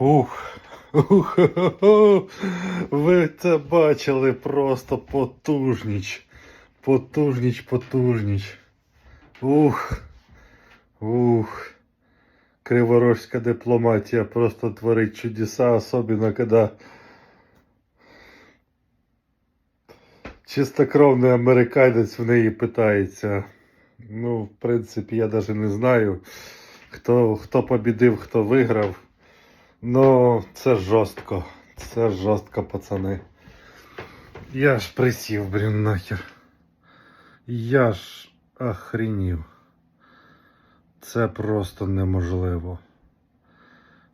Ух. Ви це бачили просто потужніч. Потужніч, потужніч. Ух. Ух. Криворожська дипломатія просто творить чудеса, особливо коли чистокровний американець в неї питається. Ну, в принципі, я навіть не знаю, хто, хто побідив, хто виграв. Ну, це жорстко. Це жорстко, пацани. Я ж присів, блін, нахер. Я ж охренів. Це просто неможливо.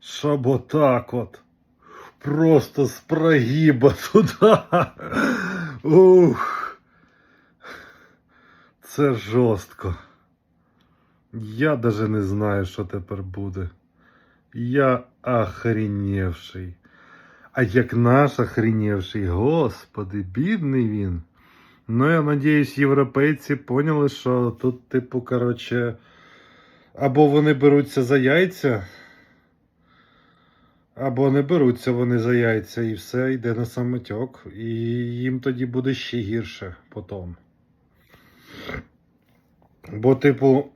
Щоб отак от. Просто з прогиба туди. Ух. Це жорстко. Я даже не знаю, що тепер буде. Я охреневший. А як наш охреневший, господи, бідний він. Ну, я надіюсь, європейці поняли, що тут, типу, коротше, або вони беруться за яйця, або не беруться вони за яйця, і все йде на самотьок. І їм тоді буде ще гірше потім. Бо, типу,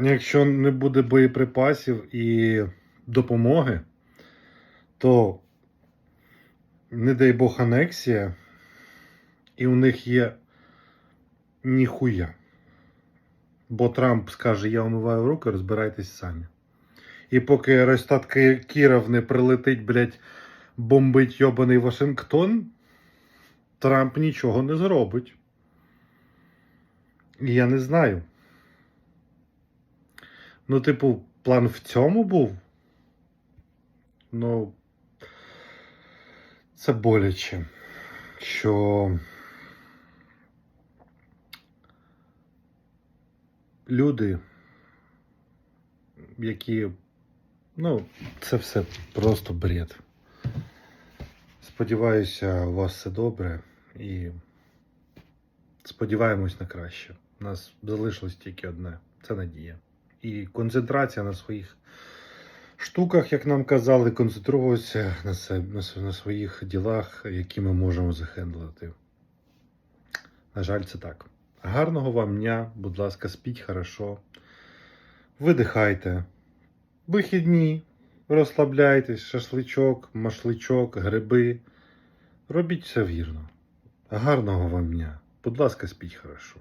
якщо не буде боєприпасів і допомоги, то, не дай Бог, анексія, і у них є ніхуя. Бо Трамп скаже, я умиваю руки, розбирайтесь самі. І поки Ростат Кіров не прилетить, блядь, бомбить йобаний Вашингтон, Трамп нічого не зробить. Я не знаю. Ну, типу, план в цьому був. Ну, це боляче, що люди, які, ну, це все просто бред. Сподіваюся, у вас все добре і сподіваємось на краще. У нас залишилось тільки одне це надія. І концентрація на своїх штуках, як нам казали, концентруватися на, себе, на, своїх ділах, які ми можемо захендлити. На жаль, це так. Гарного вам дня, будь ласка, спіть хорошо. Видихайте. Вихідні, розслабляйтесь, шашличок, машличок, гриби. Робіть все вірно. Гарного вам дня. Будь ласка, спіть хорошо.